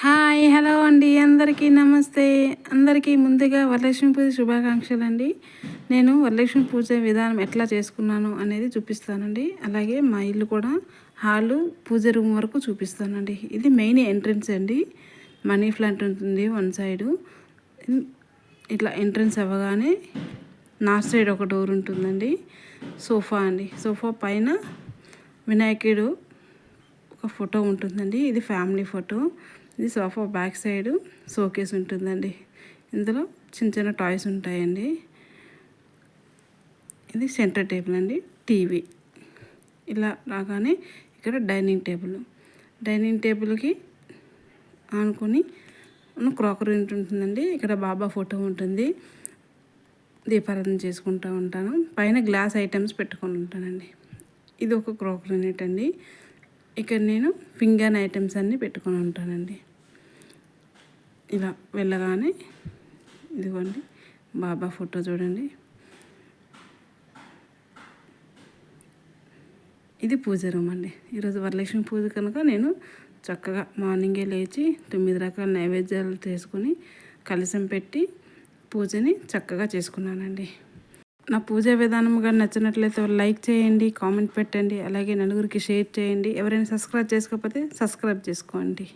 Hi hello అండి. అందరికీ నమస్తే. అందరికీ ముందుగా వరలక్ష్మి పూజ శుభాకాంక్షలు అండి నేను వరలక్ష్మి పూజ విధానం ఎట్లా చేసుకున్నాను అనేది చూపిస్తానండి. అలాగే మా ఇల్లు కూడా హాలు పూజ రూమ్ వరకు చూపిస్తానండి. ఇది మెయిన్ ఎంట్రన్స్ అండి. మనీ ప్లాంట్ ఉంటుంది వన్ సైడు. ఇట్లా ఎంట్రన్స్ అవ్వగానే నార్త్ సైడ్ ఒక డోర్ ఉంటుందండి. సోఫా అండి. సోఫా పైన వినాయకుడు ఒక ఫోటో ఉంటుందండి. ఇది ఫ్యామిలీ ఫోటో. ఇది సోఫా బ్యాక్ సైడ్ షోకేస్ ఉంటుందండి. ఇందులో చిన్న చిన్న టాయ్స్ ఉంటాయండి. ఇది సెంటర్ టేబుల్ అండి. టీవీ ఇలా రాగానే ఇక్కడ డైనింగ్ టేబుల్ డైనింగ్ టేబుల్కి ఆనుకొని క్రాకరీ ఉంటుందండి. ఇక్కడ బాబా ఫోటో ఉంటుంది. దీపారాధన చేసుకుంటూ ఉంటాను. పైన గ్లాస్ ఐటమ్స్ పెట్టుకొని ఉంటానండి. ఇది ఒక క్రాకరీ నెట్ అండి. ఇక్కడ నేను ఫింగర్ ఐటమ్స్ అన్నీ పెట్టుకొని ఉంటానండి. ఇలా వెళ్ళగానే ఇదిగోండి బాబా ఫోటో చూడండి. ఇది పూజ రూమ్ అండి. ఈరోజు వరలక్ష్మి పూజ కనుక నేను చక్కగా మార్నింగే లేచి తొమ్మిది రకాల నైవేద్యాలు చేసుకుని కలసం పెట్టి పూజని చక్కగా చేసుకున్నానండి. నా పూజా విధానం కానీ నచ్చినట్లయితే లైక్ చేయండి కామెంట్ పెట్టండి అలాగే నలుగురికి షేర్ చేయండి. ఎవరైనా సబ్స్క్రైబ్ చేసుకోకపోతే సబ్స్క్రైబ్ చేసుకోండి.